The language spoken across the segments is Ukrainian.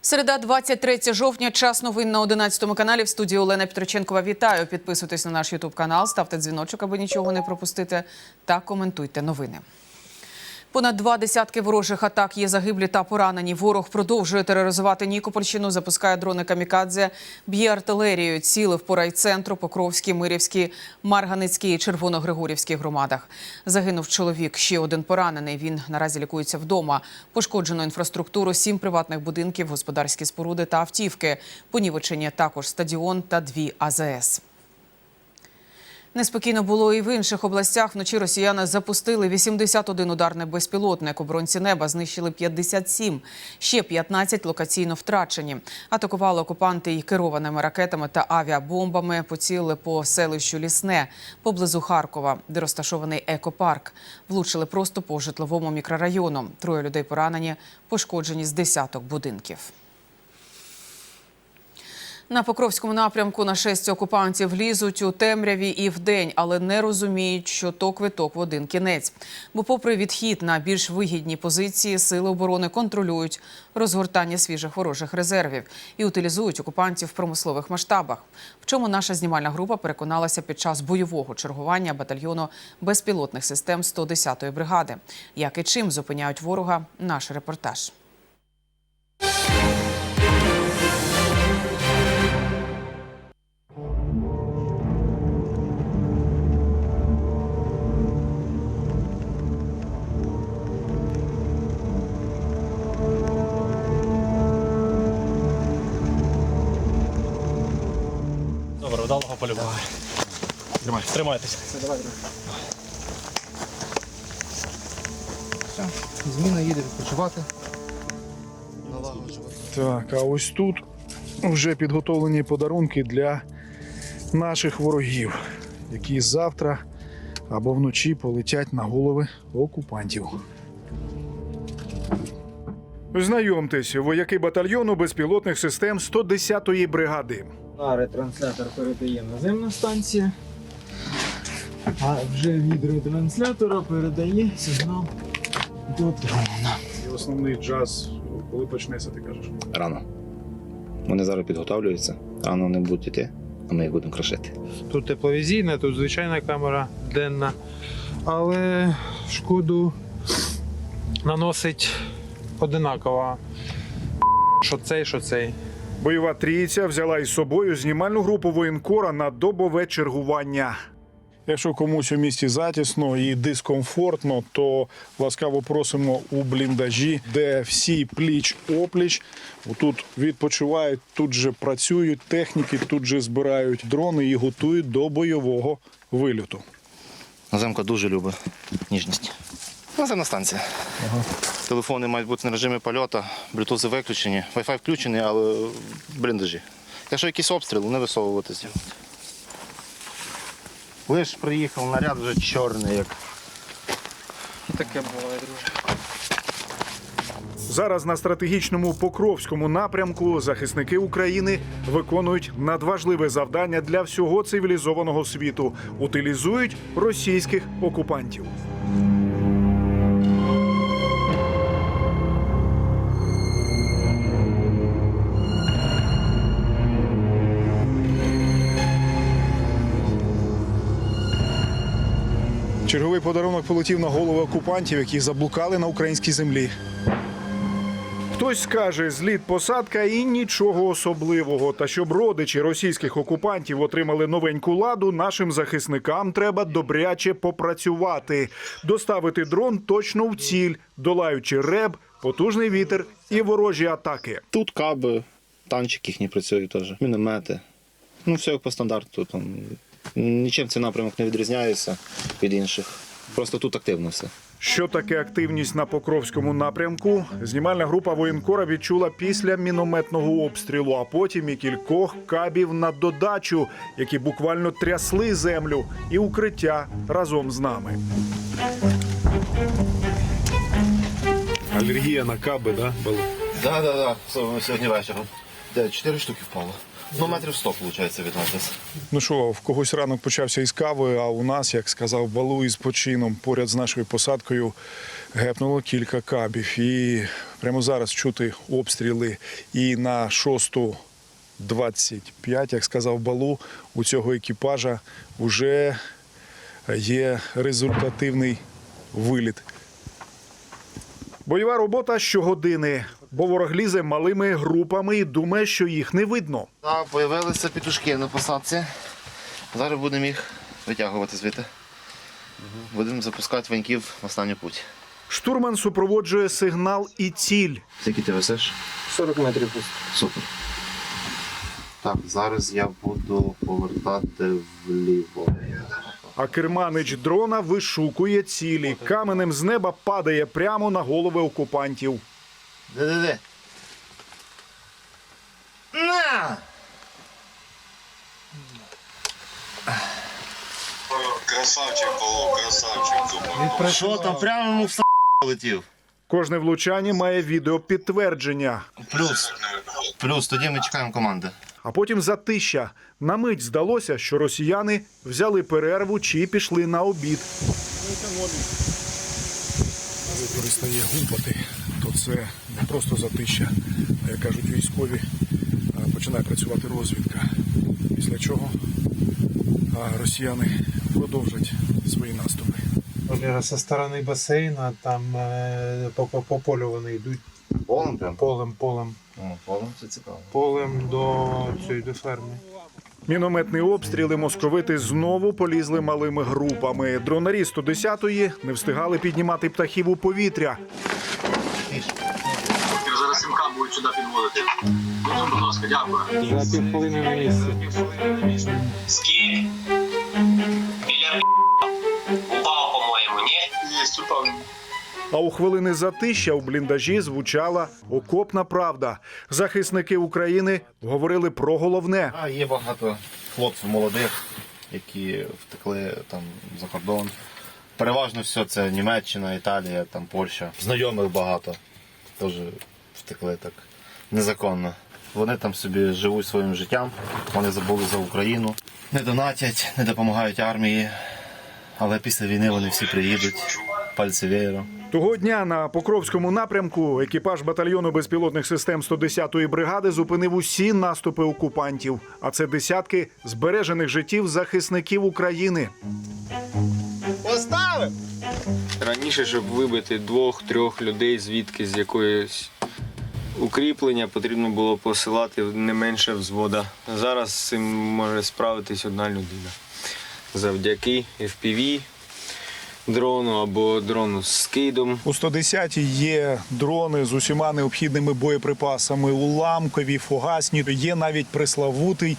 Середа, 23 жовтня, час новин на 11 каналі. В студії Олена Петроченкова. Вітаю. Підписуйтесь на наш Ютуб канал, ставте дзвіночок, аби нічого не пропустити, та коментуйте новини. Понад два десятки ворожих атак є загиблі та поранені. Ворог продовжує тероризувати Нікопольщину, запускає дрони камікадзе, б'є артилерією, цілив по райцентру, Покровській, Мирівській, Марганицькій і Червоногригорівській громадах. Загинув чоловік, ще один поранений. Він наразі лікується вдома. Пошкоджено інфраструктуру, сім приватних будинків, господарські споруди та автівки. Понівечені також стадіон та дві АЗС. Неспокійно було і в інших областях. Вночі росіяни запустили 81 ударний безпілотник. Оборонці неба знищили 57. Ще 15 локаційно втрачені. Атакували окупанти і керованими ракетами та авіабомбами. Поцілили по селищу Лісне поблизу Харкова, де розташований екопарк. Влучили просто по житловому мікрорайону. Троє людей поранені, пошкоджені з десяток будинків. На Покровському напрямку на шесть окупантів лізуть у темряві і вдень, але не розуміють, що то квиток в один кінець. Бо, попри відхід на більш вигідні позиції, сили оборони контролюють розгортання свіжих ворожих резервів і утилізують окупантів в промислових масштабах. В чому наша знімальна група переконалася під час бойового чергування батальйону безпілотних систем 110-ї бригади. Як і чим зупиняють ворога, наш репортаж. Полюбу. Тримай. Тримайтеся. Зміна їде відпочивати. Налагоджувати. Так, а ось тут вже підготовлені подарунки для наших ворогів, які завтра або вночі полетять на голови окупантів. Знайомтесь, вояки батальйону безпілотних систем 110-ї бригади. А ретранслятор передає наземна станція. А вже від ретранслятора передає сигнал до дрона. І основний джаз, коли почнеться, ти кажеш. рано. Вони зараз підготовлюються, рано вони будуть йти, а ми їх будемо крашити. Тут тепловізійна, тут звичайна камера денна. Але шкоду наносить одинаково. Що цей, що цей. Бойова трійця взяла із собою знімальну групу воєнкора на добове чергування. Якщо комусь у місті затісно і дискомфортно, то ласкаво просимо у бліндажі, де всі пліч опліч. Тут відпочивають, тут же працюють техніки, тут же збирають дрони і готують до бойового вильоту. Наземка дуже любить ніжність. Наземна станція. Телефони мають бути на режимі польоту, блютузи виключені, Wi-Fi включений, але бліндажі. Якщо якийсь обстріл, не висовуватися. Лиш приїхав, наряд вже чорний, як Таке буває, друже. Зараз на стратегічному Покровському напрямку захисники України виконують надважливе завдання для всього цивілізованого світу утилізують російських окупантів. Черговий подарунок полетів на голови окупантів, які заблукали на українській землі. Хтось скаже, зліт посадка і нічого особливого. Та щоб родичі російських окупантів отримали новеньку ладу, нашим захисникам треба добряче попрацювати, доставити дрон точно в ціль, долаючи реб, потужний вітер і ворожі атаки. тут каби, танчики їхні працюють теж, міномети. Ну, все як по стандарту. Там. Нічим цей напрямок не відрізняється від інших. Просто тут активно все. Що таке активність на Покровському напрямку? Знімальна група воєнкора відчула після мінометного обстрілу, а потім і кількох кабів на додачу, які буквально трясли землю і укриття разом з нами. Алергія на каби, да? Була? Так, так, так. Сьогодні вечором. Де чотири штуки впало. Ну, метрів 100, виходить, від нас десь. Ну що, в когось ранок почався із кави, а у нас, як сказав Балу, із почином поряд з нашою посадкою гепнуло кілька кабів. І прямо зараз чути обстріли. І на 6.25, як сказав Балу, у цього екіпажа вже є результативний виліт. Бойова робота щогодини, бо ворог лізе малими групами і думає, що їх не видно. Так, появилися петушки на посадці. Зараз будемо їх витягувати звідти. Будемо запускати ваньків в останню путь. Штурман супроводжує сигнал і ціль. Скільки ти висиш? 40 метрів. Супер. Так, зараз я буду повертати вліво. А керманич дрона вишукує цілі. Каменем з неба падає прямо на голови окупантів. Де-де-де? На! Красавчик, Павло, красавчик. Що там прямо йому в с*** летів? Кожне влучання має відеопідтвердження. Плюс. Плюс, тоді ми чекаємо команди. А потім затища. На мить здалося, що росіяни взяли перерву чи пішли на обід. Перестає гупати, це не просто затища, а як кажуть військові, а починає працювати розвідка. Після чого росіяни продовжать свої наступи. Со сторони басейна, там е, по, по, по полю вони йдуть Полем прям? полем, полем, О, полем це цікаво. полем до цієї до ферми. Мінометні обстріли московити знову полізли малими групами. Дронарі 110-ї не встигали піднімати птахів у повітря. Будь, ласка, дякую. За півхвилини на місці. Скільки? Біля упав, по-моєму, ні? Є, упав. А у хвилини затища у бліндажі звучала окопна правда. Захисники України говорили про головне. А є багато хлопців молодих, які втекли там за кордон. Переважно все це Німеччина, Італія, там Польща. Знайомих багато. Теж втекли так незаконно. Вони там собі живуть своїм життям, вони забули за Україну. Не донатять, не допомагають армії. Але після війни вони всі приїдуть. Пальці веєром. Того дня на Покровському напрямку екіпаж батальйону безпілотних систем 110-ї бригади зупинив усі наступи окупантів. А це десятки збережених життів захисників України. Раніше, щоб вибити двох-трьох людей звідки з якоїсь укріплення, потрібно було посилати не менше взвода. Зараз з цим може справитись одна людина. Завдяки FPV, дрону або дрону з скидом. У 110-й є дрони з усіма необхідними боєприпасами, уламкові, фугасні. Є навіть преславутий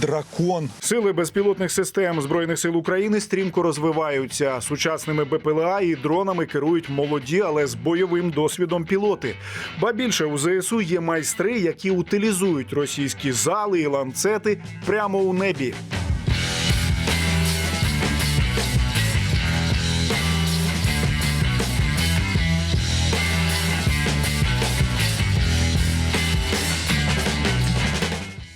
дракон. Сили безпілотних систем збройних сил України стрімко розвиваються. Сучасними БПЛА і дронами керують молоді, але з бойовим досвідом пілоти. Ба більше у ЗСУ є майстри, які утилізують російські зали і ланцети прямо у небі.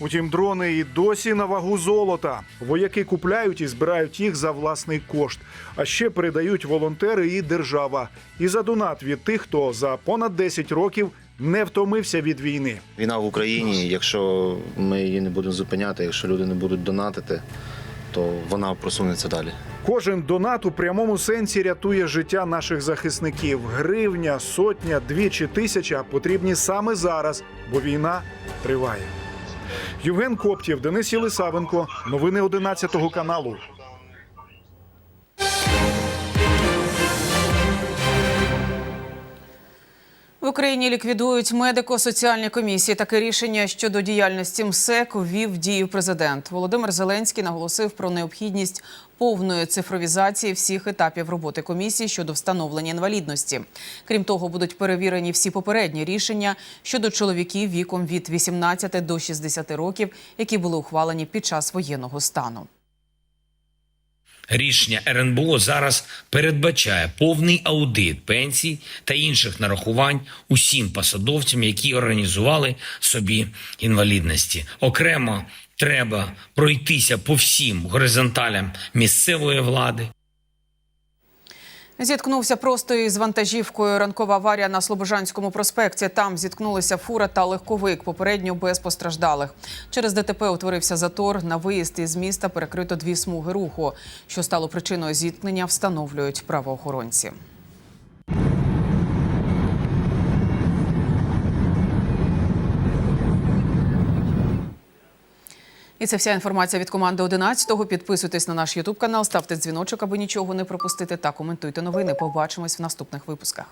Утім, дрони і досі на вагу золота. Вояки купляють і збирають їх за власний кошт. А ще передають волонтери і держава. І за донат від тих, хто за понад 10 років не втомився від війни. Війна в Україні, якщо ми її не будемо зупиняти, якщо люди не будуть донатити, то вона просунеться далі. Кожен донат у прямому сенсі рятує життя наших захисників. Гривня, сотня, дві чи тисяча потрібні саме зараз, бо війна триває. Євген Коптєв, Денис Єлисавенко. Новини 11 каналу. В Україні ліквідують медико-соціальні комісії. Таке рішення щодо діяльності МСЕК ввів дію президент. Володимир Зеленський наголосив про необхідність повної цифровізації всіх етапів роботи комісії щодо встановлення інвалідності. Крім того, будуть перевірені всі попередні рішення щодо чоловіків віком від 18 до 60 років, які були ухвалені під час воєнного стану. Рішення РНБО зараз передбачає повний аудит пенсій та інших нарахувань усім посадовцям, які організували собі інвалідності. Окремо треба пройтися по всім горизонталям місцевої влади, Зіткнувся просто із вантажівкою. Ранкова аварія на Слобожанському проспекті. Там зіткнулися фура та легковик. Попередньо без постраждалих. Через ДТП утворився затор. На виїзд із міста перекрито дві смуги руху. Що стало причиною зіткнення, встановлюють правоохоронці. І це вся інформація від команди 11-го. Підписуйтесь на наш Ютуб канал, ставте дзвіночок, аби нічого не пропустити. Та коментуйте новини. Побачимось в наступних випусках.